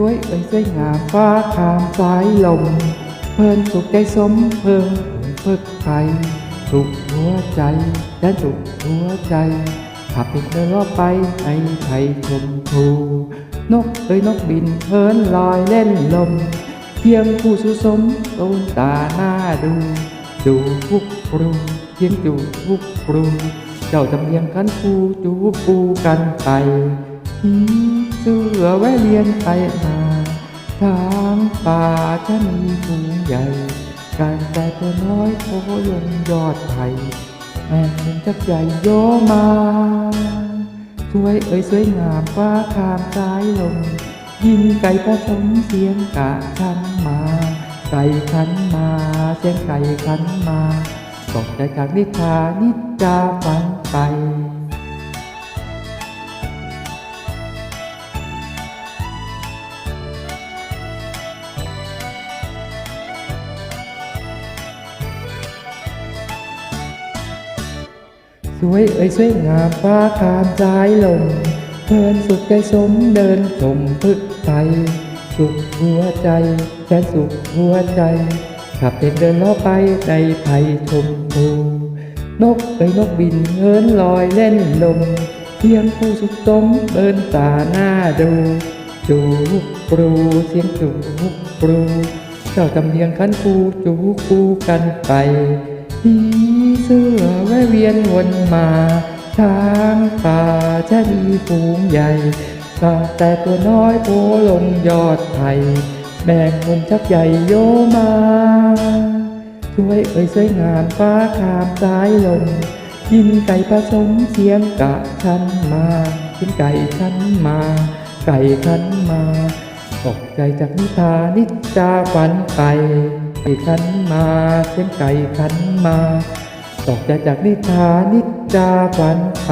ช่วยเอ่ยสวยงามฟ้าคามสายลม เพลินสุขใจสมเพิ่มเพิกไทยสุขหัวใจและสุขหัวใจขับติดเดินรอบไปไอ้ไทยชมพูนกเอ้ยนกบินเพลินลอยเล่นลมเพียงผู้สุสมโตนตาหน้าดู ดูพุกปรูเพียงจูพุกปรูเจ้าจำเรียงกันปูจูปูกันไปผีเสือแวะเลียนไปมา ทางป่าจะมีฝูใหญ่การแต่ตัวน้อยโผลงยอดไผ่แม่เป็นจักใหญ่โยมาสวยเอ่ยสวยงามฟ้าคามสายลมยินไก่ผสมเสียงกะชันมา ไก่ขันมา เสียงไก่ขันมาตกใจจากนิทานิจาฝันไป สวยเอ่ยสวยงามฟ้าคามสายลมเพลินสุขใจสมเดินชมพึกไทยสุขหัวใจแสนสุขหัวใจ ขับเด็กเดินล้อไปในไผ่ชมพูนกเอ้ยนกบินเฮินลอยเล่นลมเพียงผู้สุขสมเบินตาหน้าดูจูกปรูเสียงจูกปรูเจ้าจำเนียงขันคูจูคูกันไป ผีเสื้อแวะเวียนวนมาช้างป่าจะมีฝูงใหญ่ก็แต่ตัวน้อยโผลงยอดไผ่แบ่งคนชักใหญ่โยมาช่วยเอ่ยสวยงามฟ้าคามสายลมยินไก่ผสมเสียงกะชันมายินไก่ชันมา ไก่ขันมา ตกใจจากนิทานิจาฝันไป ไก่ขันมาเสียงไก่ขันมา ตกใจจากนิทานิจาฝันไป